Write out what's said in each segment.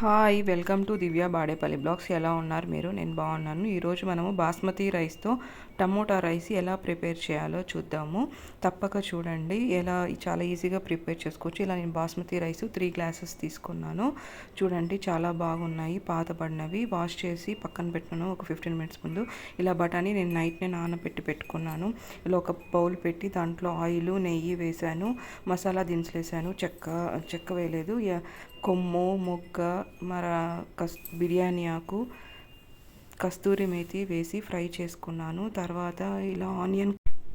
Hi welcome to Divya Badepalli blogs. ఎలా ఉన్నారు మీరు? నేను బాగున్నాను. ఈరోజు మనము బాస్మతి రైస్తో టమోటా రైస్ ఎలా ప్రిపేర్ చేయాలో చూద్దాము. తప్పక చూడండి. ఎలా చాలా ఈజీగా ప్రిపేర్ చేసుకోవచ్చు. ఇలా నేను బాస్మతి రైస్ త్రీ గ్లాసెస్ తీసుకున్నాను. చూడండి చాలా బాగున్నాయి పాతబడినవి. వాష్ చేసి పక్కన పెట్టినాను ఒక ఫిఫ్టీన్ మినిట్స్ ముందు ఇలా బఠానీ నేను నైట్నే నానబెట్టి పెట్టుకున్నాను. ఇలా ఒక బౌల్ పెట్టి దాంట్లో ఆయిల్ నెయ్యి వేసాను మసాలా దినుసులు వేసాను చెక్క చెక్క వేయలేదు. కొమ్ము మొగ్గ మర కస్ బిర్యానీ ఆకు కస్తూరి మేతి వేసి ఫ్రై చేసుకున్నాను. తర్వాత ఇలా ఆనియన్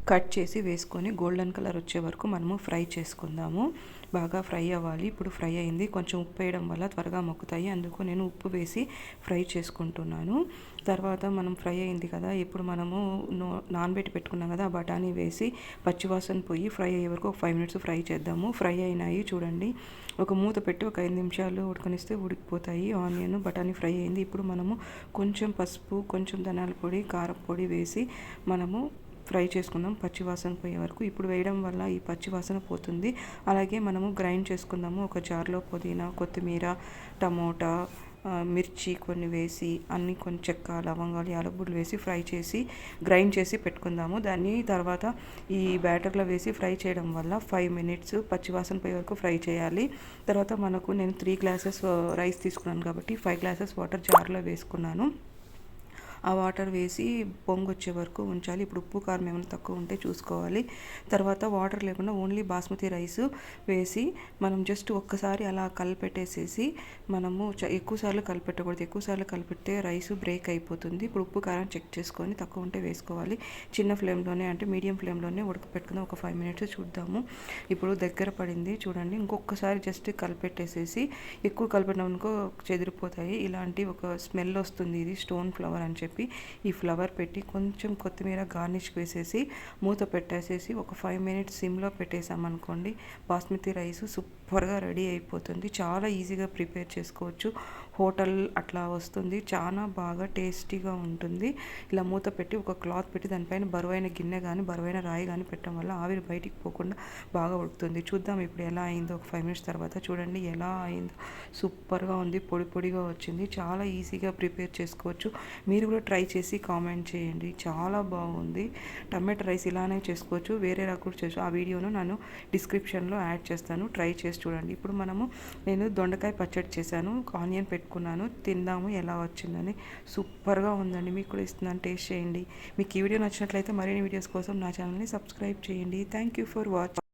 కట్ చేసి వేసుకొని గోల్డెన్ కలర్ వచ్చే వరకు మనము ఫ్రై చేసుకుందాము. బాగా ఫ్రై అవ్వాలి. ఇప్పుడు ఫ్రై అయింది. కొంచెం ఉప్పు వేయడం వల్ల త్వరగా మొక్కుతాయి. అందుకు నేను ఉప్పు వేసి ఫ్రై చేసుకుంటున్నాను. తర్వాత మనం ఫ్రై అయింది కదా ఇప్పుడు మనము నానబెట్టి పెట్టుకున్నాం కదా ఆ బఠానీ వేసి పచ్చివాసన పోయి ఫ్రై అయ్యే వరకు ఒక ఫైవ్ మినిట్స్ ఫ్రై చేద్దాము. ఫ్రై అయినాయి చూడండి. ఒక మూత పెట్టి ఒక ఐదు నిమిషాలు ఉడకనిస్తే ఉడికిపోతాయి. ఆనియన్ బఠానీ ఫ్రై అయింది. ఇప్పుడు మనము కొంచెం పసుపు కొంచెం ధనాల పొడి కారపొడి వేసి మనము ఫ్రై చేసుకుందాం. పచ్చివాసన పోయే వరకు. ఇప్పుడు వేయడం వల్ల ఈ పచ్చివాసన పోతుంది. అలాగే మనము గ్రైండ్ చేసుకుందాము. ఒక జార్లో పుదీనా కొత్తిమీర టమోటా మిర్చి కొన్ని వేసి అన్ని కొన్ని చెక్క లవంగాలు యాలకులు వేసి ఫ్రై చేసి గ్రైండ్ చేసి పెట్టుకుందాము. దాన్ని తర్వాత ఈ బ్యాటర్లో వేసి ఫ్రై చేయడం వల్ల ఫైవ్ మినిట్స్ పచ్చివాసన పోయే వరకు ఫ్రై చేయాలి. తర్వాత మనకు నేను త్రీ గ్లాసెస్ రైస్ తీసుకున్నాను కాబట్టి ఫైవ్ గ్లాసెస్ వాటర్ జార్లో వేసుకున్నాను. ఆ వాటర్ వేసి పొంగు వచ్చే వరకు ఉంచాలి. ఇప్పుడు ఉప్పు కారం ఏమైనా తక్కువ ఉంటే చూసుకోవాలి. తర్వాత వాటర్ లేకుండా ఓన్లీ బాస్మతి రైస్ వేసి మనం జస్ట్ ఒక్కసారి అలా కలిపెట్టేసేసి మనము ఎక్కువసార్లు కలిపెట్టకూడదు. ఎక్కువసార్లు కలిపెడితే రైస్ బ్రేక్ అయిపోతుంది. ఇప్పుడు ఉప్పు కారం చెక్ చేసుకొని తక్కువ ఉంటే వేసుకోవాలి. చిన్న ఫ్లేమ్లోనే అంటే మీడియం ఫ్లేమ్లోనే ఉడకపెట్టుకుందాం ఒక ఫైవ్ మినిట్స్ చూద్దాము. ఇప్పుడు దగ్గర పడింది చూడండి. ఇంకొకసారి జస్ట్ కలిపెట్టేసేసి ఎక్కువ కలిపెట్టినాం అనుకో చెదిరిపోతాయి. ఇలాంటి ఒక స్మెల్ వస్తుంది. ఇది స్టోన్ ఫ్లవర్ అని చెప్పి. చెప్పి ఈ ఫ్లవర్ పెట్టి కొంచెం కొత్తిమీర గార్నిష్ వేసేసి మూత పెట్టేసేసి ఒక ఫైవ్ మినిట్స్ సిమ్లో పెట్టేసామనుకోండి బాస్మతి రైస్ సూపర్గా రెడీ అయిపోతుంది. చాలా ఈజీగా ప్రిపేర్ చేసుకోవచ్చు. హోటల్ అట్లా వస్తుంది. చాలా బాగా టేస్టీగా ఉంటుంది. ఇలా మూత పెట్టి ఒక క్లాత్ పెట్టి దానిపైన బరువైన గిన్నె కానీ బరువైన రాయి కానీ పెట్టడం వల్ల ఆవిరి బయటికి పోకుండా బాగా ఉడుకుతుంది. చూద్దాం ఇప్పుడు ఎలా అయిందో ఒక ఫైవ్ మినిట్స్ తర్వాత చూడండి ఎలా అయిందో. సూపర్గా ఉంది. పొడి పొడిగా వచ్చింది. చాలా ఈజీగా ప్రిపేర్ చేసుకోవచ్చు. మీరు కూడా ట్రై చేసి కామెంట్ చేయండి. చాలా బాగుంది. టమాటో రైస్ ఇలానే చేసుకోవచ్చు. వేరే రకం చేసు ఆ వీడియోను నేను డిస్క్రిప్షన్లో యాడ్ చేస్తాను. ట్రై చేసి చూడండి. ఇప్పుడు మనము నేను దొండకాయ పచ్చడి చేశాను. ఆనియన్ పెట్టుకున్నాను తిందాము ఎలా వచ్చిందని. సూపర్గా ఉందండి. మీకు కూడా ఇస్తున్నాను టేస్ట్ చేయండి. మీకు ఈ వీడియో నచ్చినట్లయితే మరిన్ని వీడియోస్ కోసం నా ఛానల్ని సబ్స్క్రైబ్ చేయండి. Thank you for watch